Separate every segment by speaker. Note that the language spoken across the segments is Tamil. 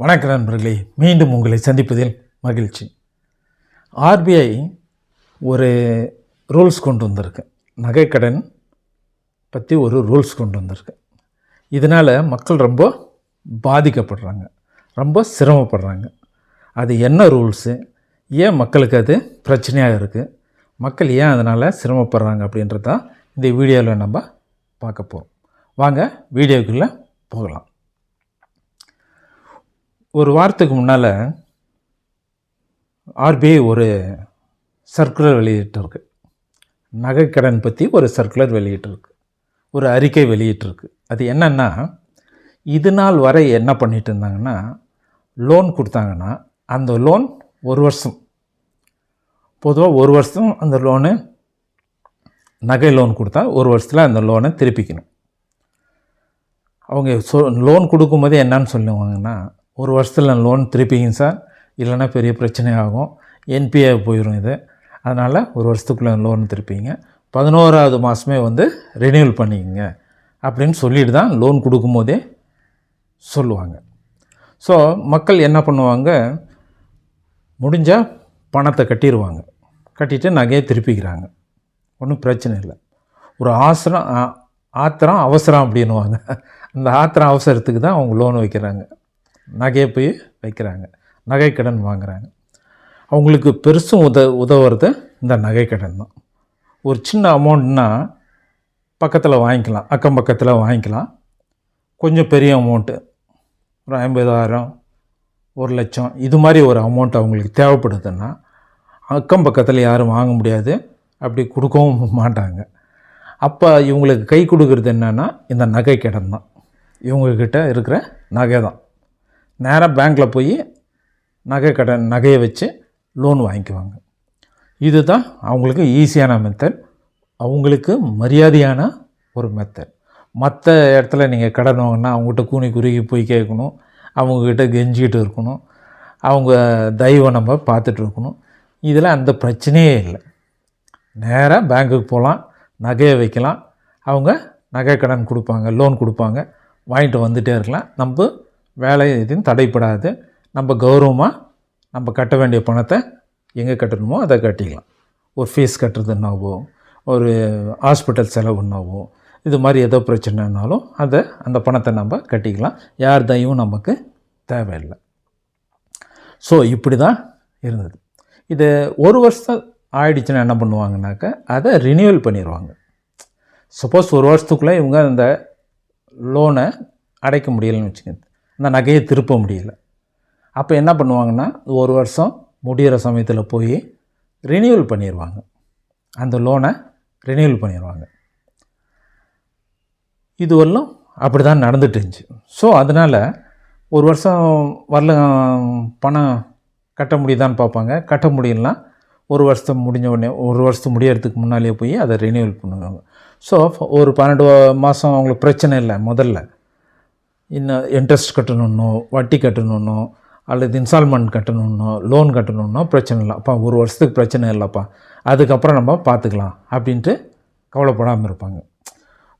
Speaker 1: வணக்கம் நண்பர்களே. மீண்டும் உங்களை சந்திப்பதில் மகிழ்ச்சி. ஆர்பிஐ ஒரு ரூல்ஸ் கொண்டு வந்திருக்கு. நகைக்கடன் பற்றி ஒரு ரூல்ஸ் கொண்டு வந்திருக்கு. இதனால் மக்கள் ரொம்ப பாதிக்கப்படுறாங்க. ரொம்ப சிரமப்படுறாங்க. அது என்ன ரூல்ஸு? ஏன் மக்களுக்கு அது பிரச்சனையாக இருக்குது மக்கள் ஏன் அதனால் சிரமப்படுறாங்க அப்படின்றது தான் இந்த வீடியோவில் நம்ம பார்க்க போகிறோம் வாங்க வீடியோக்குள்ளே போகலாம். ஒரு வாரத்துக்கு முன்னால் ஆர்பிஐ ஒரு சர்க்குலர் வெளியிட்டிருக்கு. நகைக்கடன் பற்றி ஒரு சர்க்குலர் வெளியிட்டிருக்கு. ஒரு அறிக்கை வெளியிட்டிருக்கு. அது என்னென்னா இது நாள் வரை என்ன பண்ணிட்டு இருந்தாங்கன்னா லோன் கொடுத்தாங்கன்னா அந்த லோன் ஒரு வருஷம். பொதுவாக ஒரு வருஷம் அந்த லோனு நகை லோன் கொடுத்தா ஒரு வருஷத்தில் அந்த லோனை திருப்பிக்கணும். அவங்க சொ லோன் கொடுக்கும்போது என்னன்னு சொல்லுவாங்கன்னா ஒரு வருஷத்தில் லோன் திருப்பிங்க சார். இல்லைன்னா பெரிய பிரச்சனை ஆகும். என்பிஏ போயிடும் இது. அதனால் ஒரு வருஷத்துக்குள்ளே லோன் திருப்பிங்க. பதினோராவது மாதமே வந்து ரினியூவல் பண்ணிக்கங்க. அப்படின்னு சொல்லிட்டு தான் லோன் கொடுக்கும்போதே சொல்லுவாங்க. ஸோ மக்கள் என்ன பண்ணுவாங்க? முடிஞ்சால் பணத்தை கட்டிடுவாங்க கட்டிட்டு நகையை திருப்பிக்கிறாங்க. ஒன்றும் பிரச்சனை இல்லை. ஒரு ஆசிரம் ஆ- ஆத்திரம் அவசரம் அப்படின்னுவாங்க. அந்த ஆத்திரம் அவசரத்துக்கு தான் அவங்க லோன் வைக்கிறாங்க. நகையை போய் வைக்கிறாங்க. நகைக்கடன் வாங்குறாங்க. அவங்களுக்கு பெருசும் உத உதவுறது இந்த நகைக்கடன் தான். ஒரு சின்ன அமௌண்ட்னா பக்கத்தில் வாங்கிக்கலாம் அக்கம் பக்கத்தில் வாங்கிக்கலாம். கொஞ்சம் பெரிய அமௌண்ட்டு ஒரு ஐம்பதாயிரம் ஒரு லட்சம் இது மாதிரி ஒரு அமௌண்ட் அவங்களுக்கு தேவைப்படுதுன்னா அக்கம் பக்கத்தில் யாரும் வாங்க முடியாது. அப்படி கொடுக்கவும் மாட்டாங்க. அப்போ இவங்களுக்கு கை கொடுக்கறது என்னென்னா இந்த நகை கடன் தான். இவங்கக்கிட்ட இருக்கிற நகை தான். நேராக பேங்க்கில் போய் நகை கடன் நகையை வச்சு லோன் வாங்கிக்குவாங்க. இதுதான் அவங்களுக்கு ஈஸியான மெத்தட் அவங்களுக்கு மரியாதையான ஒரு மெத்தட் மற்ற இடத்துல நீங்கள் கடன் வாங்கினா அவங்ககிட்ட கூனி குறுகி போய் கேட்கணும். அவங்கக்கிட்ட கெஞ்சிக்கிட்டு இருக்கணும். அவங்க தெய்வம் நம்ம பார்த்துட்டு இருக்கணும். இதில் அந்த பிரச்சனையே இல்லை. நேராக பேங்க்குக்கு போகலாம் நகையை வைக்கலாம். அவங்க நகை கடன் கொடுப்பாங்க லோன் கொடுப்பாங்க. வாங்கிட்டு வந்துகிட்டே இருக்கலாம். நம்ம வேலை எதுவும் தடைப்படாது. நம்ம கௌரவமாக நம்ம கட்ட வேண்டிய பணத்தை எங்கே கட்டணுமோ அதை கட்டிக்கலாம். ஒரு ஃபீஸ் கட்டுறதுனாவோ ஒரு ஹாஸ்பிட்டல் செலவுன்னாவோ இது மாதிரி ஏதோ பிரச்சனைனாலும் அதை அந்த பணத்தை நம்ம கட்டிக்கலாம். யார் தயவும் நமக்கு தேவையில்லை. ஸோ இப்படி தான் இருந்தது. இது ஒரு வருஷம் ஆயிடுச்சுன்னா என்ன பண்ணுவாங்கனாக்கா அதை ரினியூவல் பண்ணிடுவாங்க சப்போஸ் ஒரு வருஷத்துக்குள்ளே இவங்க அந்த லோனை அடைக்க முடியலைன்னு வச்சுக்கோங்க. அந்த நகையை திருப்ப முடியல. அப்போ என்ன பண்ணுவாங்கன்னா ஒரு வருஷம் முடிகிற சமயத்தில் போய் ரினியூவல் பண்ணிடுவாங்க அந்த லோனை ரினியூவல் பண்ணிடுவாங்க இதுவரையும் அப்படி தான் நடந்துட்டு இருந்துச்சு. ஸோ அதனால் ஒரு வருஷம் வரல பணம் கட்ட முடியுதான்னு பார்ப்பாங்க. கட்ட முடியலனா ஒரு வருஷம் முடிஞ்ச உடனே ஒரு வருஷத்து முடியறதுக்கு முன்னாலேயே போய் அதை ரினியூவல் பண்ணுவாங்க. ஸோ ஒரு பன்னெண்டு மாதம் அவங்களுக்கு பிரச்சனை இல்லை முதல்ல. இன்னும் இன்ட்ரெஸ்ட் கட்டணுன்னோ வட்டி கட்டணுன்னோ அல்லது இன்ஸ்டால்மெண்ட் கட்டணுன்னோ லோன் கட்டணுன்னோ பிரச்சனை இல்லை. அப்பா ஒரு வருஷத்துக்கு பிரச்சனை இல்லைப்பா. அதுக்கப்புறம் நம்ம பார்த்துக்கலாம் அப்படின்ட்டு கவலைப்படாமல் இருப்பாங்க.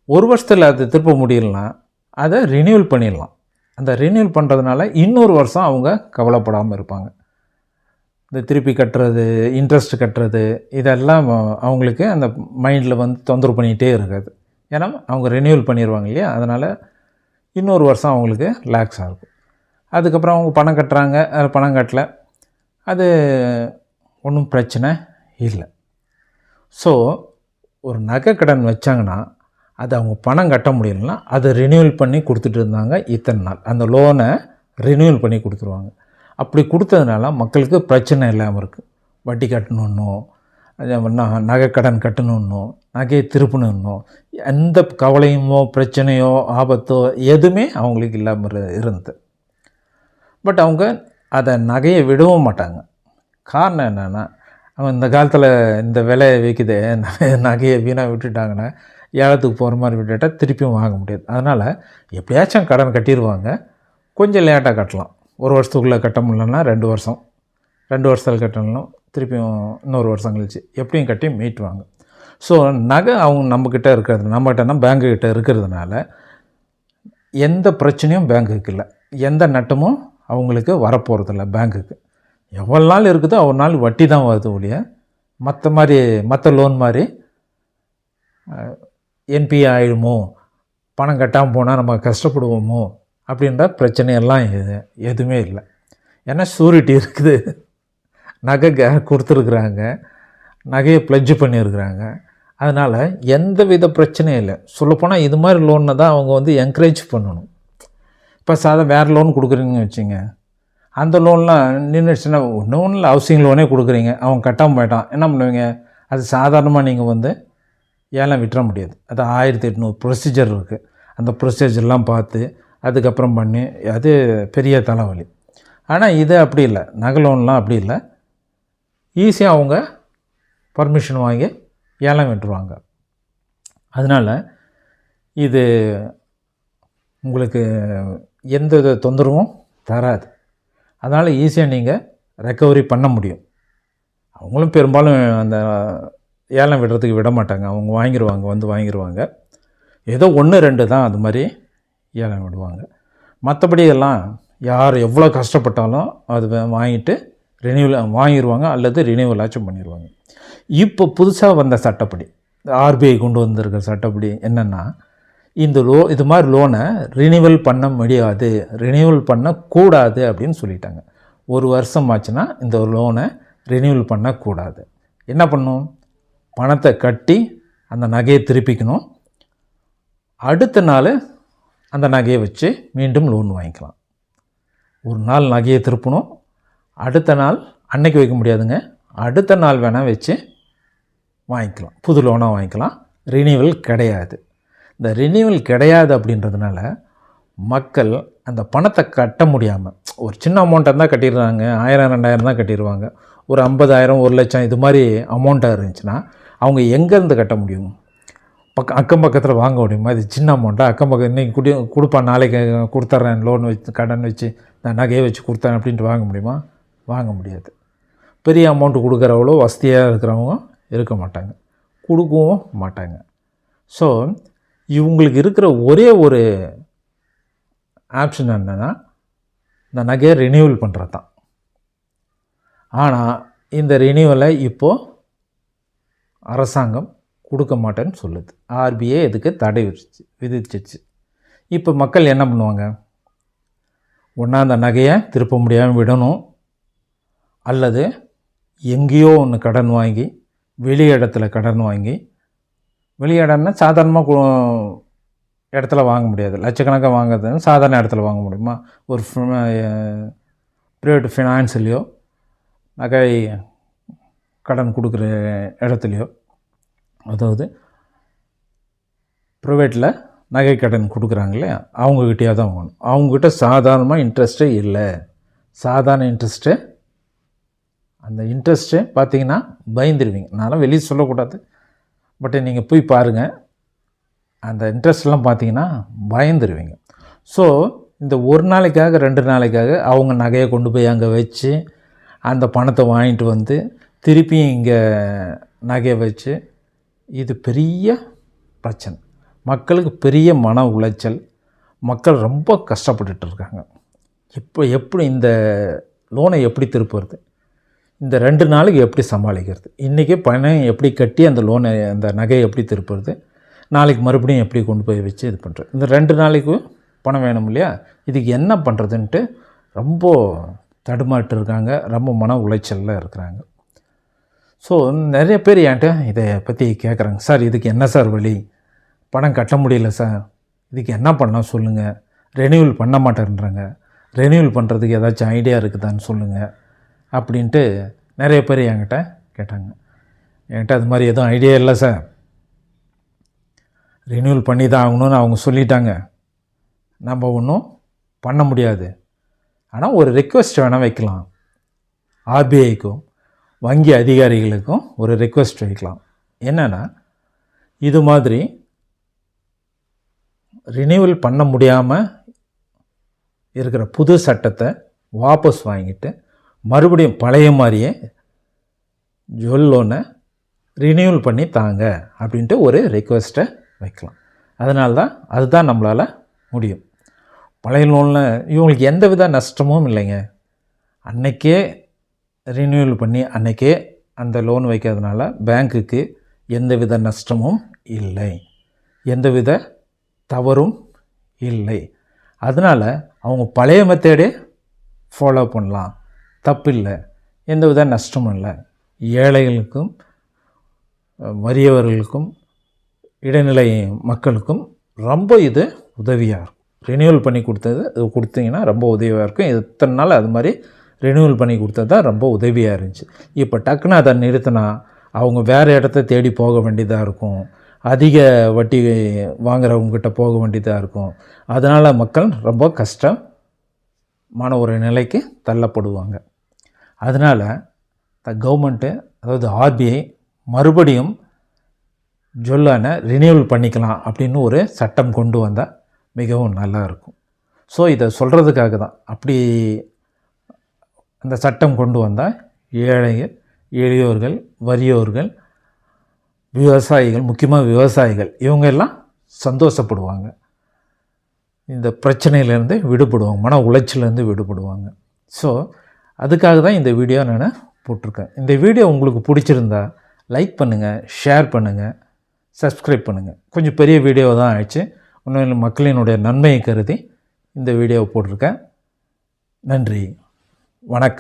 Speaker 1: ஒரு வருஷத்தில் அது திருப்ப முடியலனா அதை ரினியூவல் பண்ணிடலாம். அந்த ரினியூவல் பண்ணுறதுனால இன்னொரு வருஷம் அவங்க கவலைப்படாமல் இருப்பாங்க. இந்த திருப்பி கட்டுறது இன்ட்ரெஸ்ட் கட்டுறது இதெல்லாம் அவங்களுக்கு அந்த மைண்டில் வந்து தொந்தரவு பண்ணிகிட்டே இருக்காது. ஏன்னா அவங்க ரினியூவல் பண்ணிடுவாங்க இல்லையா? அதனால் இன்னொரு வருஷம் அவங்களுக்கு ரிலாக்ஸாக இருக்கும். அதுக்கப்புறம் அவங்க பணம் கட்டுறாங்க. அதில் பணம் கட்டல. அது ஒன்றும் பிரச்சனை இல்லை. ஸோ ஒரு நகை கடன் வச்சாங்கன்னா அது அவங்க பணம் கட்ட முடியலன்னா அதை ரினியூவல் பண்ணி கொடுத்துட்டு இருந்தாங்க இத்தனை நாள். அந்த லோனை ரினியூவல் பண்ணி கொடுத்துருவாங்க. அப்படி கொடுத்ததுனால மக்களுக்கு பிரச்சனை இல்லாமல் இருக்குது வட்டி கட்டணுன்னோ ந- நகை கடன் கட்டணுன்னோ நகையை திருப்பணுன்னோ எந்த கவலையுமோ பிரச்சனையோ ஆபத்தோ எதுவுமே அவங்களுக்கு இல்லாமல் இருந்தது. பட் அவங்க அதை நகையை விடவும் மாட்டாங்க. காரணம் என்னென்னா அவன் இந்த காலத்தில் இந்த விலையை விற்குது நகையை வீணாக விட்டுட்டாங்கன்னா ஏலத்துக்கு போகிற மாதிரி விட்டுட்டா திருப்பியும் வாங்க முடியாது. அதனால் எப்படியாச்சும் கடன் கட்டிடுவாங்க. கொஞ்சம் லேட்டாக கட்டலாம். ஒரு வருஷத்துக்குள்ளே கட்ட முடியலன்னா ரெண்டு வருஷம். ரெண்டு வருஷத்தில் கட்டணும். திருப்பியும் இன்னொரு வருஷம் கழிச்சு எப்படியும் கட்டி மீட்டுவாங்க. ஸோ நகை அவங்க நம்மக்கிட்ட இருக்கிறது நம்மகிட்டனா பேங்க்குக்கிட்ட இருக்கிறதுனால எந்த பிரச்சனையும் பேங்க்குக்கு இல்லை. எந்த நட்டமும் அவங்களுக்கு வரப்போகிறதில்ல பேங்க்குக்கு எவ்வளோ நாள் இருக்குதோ அவ்வளோ நாள் வட்டி தான் வருது ஒழிய மற்ற மாதிரி மற்ற லோன் மாதிரி என்பிஏ ஆயிடுமோ பணம் கட்டாமல் போனால் நம்ம கஷ்டப்படுவோமோ அப்படின்ற பிரச்சனையெல்லாம் எது எதுவுமே இல்லை. ஏன்னா ஷூரிட்டி இருக்குது. நகை க- கொடுத்துருக்குறாங்க. நகையை ப்ளட்ஜ் பண்ணியிருக்கிறாங்க அதனால் எந்த வித பிரச்சனையும் இல்லை. சொல்லப்போனால் இது மாதிரி லோனை தான் அவங்க வந்து என்கரேஜ் பண்ணணும். இப்போ சாதா வேறு லோன் கொடுக்குறீங்கன்னு வச்சுங்க. அந்த லோன்லாம் நின்றுச்சுன்னா ஒன்றும் ஒன்றும் இல்லை. ஹவுசிங் லோனே கொடுக்குறீங்க. அவன் கட்டாமல் போயிட்டான். என்ன பண்ணுவீங்க? அது சாதாரணமாக நீங்கள் வந்து ஏலம் விட்டுற முடியாது. அது ஆயிரத்தி எட்நூறு ப்ரொசீஜர் இருக்குது அந்த ப்ரொசீஜர்லாம் பார்த்து அதுக்கப்புறம் பண்ணி அது பெரிய தலைவலி. ஆனால் இது அப்படி இல்லை. நகை லோன்லாம் அப்படி இல்லை. ஈஸியாக அவங்க பர்மிஷன் வாங்கி ஏலம் விட்டுருவாங்க. அதனால் இது உங்களுக்கு எந்த வித தொந்தரவும் தராது. அதனால் ஈஸியாக நீங்கள் ரெக்கவரி பண்ண முடியும். அவங்களும் பெரும்பாலும் அந்த ஏலம் விடுறதுக்கு விட மாட்டாங்க. அவங்க வாங்கிடுவாங்க வந்து வாங்கிடுவாங்க ஏதோ ஒன்று ரெண்டு தான் அது மாதிரி ஏலம் விடுவாங்க. மற்றபடி எல்லாம் யார் எவ்வளோ கஷ்டப்பட்டாலும் அது வாங்கிட்டு ரினியூவல் வாங்கிடுவாங்க அல்லது ரினியூவலாச்சும் பண்ணிடுவாங்க இப்போ புதுசாக வந்த சட்டப்படி ஆர்பிஐ கொண்டு வந்திருக்கிற சட்டப்படி என்னென்னா இந்த லோ இது மாதிரி லோனை ரினியூவல் பண்ண முடியாது ரினியூவல் பண்ணக்கூடாது அப்படின்னு சொல்லிட்டாங்க. ஒரு வருஷம் ஆச்சுன்னா இந்த லோனை ரினியூவல் பண்ணக்கூடாது. என்ன பண்ணும்? பணத்தை கட்டி அந்த நகையை திருப்பிக்கணும். அடுத்த நாள் அந்த நகையை வச்சு மீண்டும் லோன் வாங்கிக்கலாம். ஒரு நாள் நகையை திருப்பணும் அடுத்த நாள் அன்னைக்கு வைக்க முடியாதுங்க. அடுத்த நாள் வேணால் வச்சு வாங்கிக்கலாம். புது லோனாக வாங்கிக்கலாம். ரினியூவல் கிடையாது. இந்த ரினியூவல் கிடையாது அப்படின்றதுனால மக்கள் அந்த பணத்தை கட்ட முடியாமல் ஒரு சின்ன அமௌண்ட்டாக இருந்தால் கட்டிடுறாங்க ஆயிரம் ரெண்டாயிரம் தான் கட்டிடுவாங்க. ஒரு ஐம்பதாயிரம் ஒரு லட்சம் இது மாதிரி அமௌண்ட்டாக இருந்துச்சுன்னா அவங்க எங்கேருந்து கட்ட முடியும்? பக்கம் அக்கம் பக்கத்தில் வாங்க முடியுமா? இது சின்ன அமௌண்ட்டாக அக்கம் பக்கம் இன்றைக்கி குடி கொடுப்பான் நாளைக்கு கொடுத்துட்றேன் லோன் வச்சு கடன் வச்சு நான் நகையை வச்சு கொடுத்தேன் அப்படின்ட்டு வாங்க முடியுமா? வாங்க முடியாது. பெரிய அமௌண்ட்டு கொடுக்குறவளோ வசதியாக இருக்கிறவங்க இருக்க மாட்டாங்க. கொடுக்கவும் மாட்டாங்க. ஸோ இவங்களுக்கு இருக்கிற ஒரே ஒரு ஆப்ஷன் என்னென்னா இந்த நகையை ரினியூவல் பண்ணுறது தான் ஆனால் இந்த ரினியூவலை இப்போது அரசாங்கம் கொடுக்க மாட்டேன்னு சொல்லுது. ஆர்பிஐ இதுக்கு தடை விதிச்சு விதிச்சிச்சு. இப்போ மக்கள் என்ன பண்ணுவாங்க? ஒன்றா அந்த நகையை திருப்ப முடியாமல் விடணும். அல்லது எங்கேயோ ஒன்று கடன் வாங்கி வெளி இடத்துல கடன் வாங்கி வெளி இடம்னா சாதாரணமாக இடத்துல வாங்க முடியாது. லட்சக்கணக்காக வாங்குறது சாதாரண இடத்துல வாங்க முடியுமா? ஒரு ப்ரைவேட் ஃபினான்ஸ்லேயோ நகை கடன் கொடுக்குற இடத்துலையோ அதாவது ப்ரைவேட்டில் நகை கடன் கொடுக்குறாங்களே அவங்கக்கிட்டேயே அவங்கக்கிட்டே தான் வாங்கணும் அவங்கக்கிட்ட சாதாரணமாக இன்ட்ரெஸ்ட்டே இல்லை. சாதாரண இன்ட்ரெஸ்ட்டு அந்த இன்ட்ரெஸ்ட்டு பார்த்தீங்கன்னா பயந்துருவீங்க. நான்லாம் வெளியே சொல்லக்கூடாது. பட் நீங்கள் போய் பாருங்கள் அந்த இன்ட்ரெஸ்ட்லாம் பார்த்தீங்கன்னா பயந்துருவீங்க. ஸோ இந்த ஒரு நாளைக்காக ரெண்டு நாளைக்காக அவங்க நகையை கொண்டு போய் அங்கே வச்சு அந்த பணத்தை வாங்கிட்டு வந்து திருப்பியும் இங்கே நகையை வச்சு இது பெரிய பிரச்சனை. மக்களுக்கு பெரிய மன உளைச்சல். மக்கள் ரொம்ப கஷ்டப்பட்டுட்டு இருக்காங்க. இப்போ எப்படி இந்த லோனை எப்படி திருப்புறது? இந்த ரெண்டு நாளைக்கு எப்படி சமாளிக்கிறது? இன்றைக்கி பணம் எப்படி கட்டி அந்த லோனை அந்த நகையை எப்படி திருப்புறது? நாளைக்கு மறுபடியும் எப்படி கொண்டு போய் வச்சு இது பண்ணுறது இந்த ரெண்டு நாளைக்கு பணம் வேணும் இல்லையா? இதுக்கு என்ன பண்ணுறதுன்ட்டு ரொம்ப தடுமாட்டு இருக்காங்க. ரொம்ப மன உளைச்சலில் இருக்கிறாங்க. ஸோ நிறைய பேர் என்கிட்ட இதை பற்றி கேட்குறாங்க சார் இதுக்கு என்ன சார் வழி? பணம் கட்ட முடியல சார். இதுக்கு என்ன பண்ணலாம் சொல்லுங்கள் ரெனியூவல் பண்ண மாட்டேன்றாங்க. ரெனியூவல் பண்ணுறதுக்கு ஏதாச்சும் ஐடியா இருக்குதான்னு சொல்லுங்கள் அப்படின்ட்டு நிறைய பேர் என்கிட்ட கேட்டாங்க. என்கிட்ட அது மாதிரி எதுவும் ஐடியா இல்லை சார். ரினியூல் பண்ணி தான் ஆகணும்னு அவங்க சொல்லிட்டாங்க. நம்ம ஒன்றும் பண்ண முடியாது. ஆனால் ஒரு ரெக்வெஸ்ட் வேணால் வைக்கலாம். ஆர்பிஐக்கும் வங்கி அதிகாரிகளுக்கும் ஒரு ரெக்வெஸ்ட் வைக்கலாம். என்னென்னா இது மாதிரி ரினியூவல் பண்ண முடியாமல் இருக்கிற புது சட்டத்தை வாபஸ் வாங்கிட்டு மறுபடியும் பழைய மாதிரியே ஜுவல் லோனை ரினியூவல் பண்ணி தாங்க அப்படின்ட்டு ஒரு ரெக்வெஸ்ட்டை வைக்கலாம். அதனால தான் அதுதான் நம்மளால் முடியும். பழைய லோனில் இவங்களுக்கு எந்த வித நஷ்டமும் இல்லைங்க. அன்னைக்கே ரினியூவல் பண்ணி அன்னைக்கே அந்த லோன் வைக்கிறதுனால பேங்க்குக்கு எந்தவித நஷ்டமும் இல்லை. எந்தவித தவறும் இல்லை. அதனால் அவங்க பழைய மெத்தேடே ஃபாலோ பண்ணலாம். தப்பில்லை. எந்தவித நஷ்டமும் இல்லை. ஏழைகளுக்கும் வறியவர்களுக்கும் இடைநிலை மக்களுக்கும் ரொம்ப இது உதவியாக இருக்கும். ரினியூவல் பண்ணி கொடுத்தது இது கொடுத்தீங்கன்னா ரொம்ப உதவியாக இருக்கும். இத்தனை நாள் அது மாதிரி ரினியூவல் பண்ணி கொடுத்தது தான் ரொம்ப உதவியாக இருந்துச்சு. இப்போ டக்குன்னு அதை நிறுத்தினா அவங்க வேறு இடத்த தேடி போக வேண்டியதாக இருக்கும். அதிக வட்டி வாங்குறவங்ககிட்ட போக வேண்டியதாக இருக்கும். அதனால் மக்கள் ரொம்ப கஷ்டமான ஒரு நிலைக்கு தள்ளப்படுவாங்க. அதனால் த கவர்மெண்ட்டு அதாவது ஆர்பிஐ மறுபடியும் ஜொல்லான ரினியூவல் பண்ணிக்கலாம் அப்படின்னு ஒரு சட்டம் கொண்டு வந்தால் மிகவும் நல்லா இருக்கும். ஸோ இதை சொல்கிறதுக்காக தான் அப்படி அந்த சட்டம் கொண்டு வந்தால் ஏழைகள் எளியோர்கள் வறியோர்கள் விவசாயிகள் முக்கியமாக விவசாயிகள் இவங்க எல்லாம் சந்தோஷப்படுவாங்க. இந்த பிரச்சனையிலேருந்து விடுபடுவாங்க மன உளைச்சலேருந்து விடுபடுவாங்க. ஸோ அதுக்காக தான் இந்த வீடியோ நான் போட்டிருக்கேன். இந்த வீடியோ உங்களுக்கு பிடிச்சிருந்தா லைக் பண்ணுங்கள் ஷேர் பண்ணுங்கள் சப்ஸ்கிரைப் பண்ணுங்கள் கொஞ்சம் பெரிய வீடியோ தான் ஆயிடுச்சு. இன்னும் மக்களினுடைய நன்மையை கருதி இந்த வீடியோவை போட்டிருக்கேன். நன்றி வணக்கம்.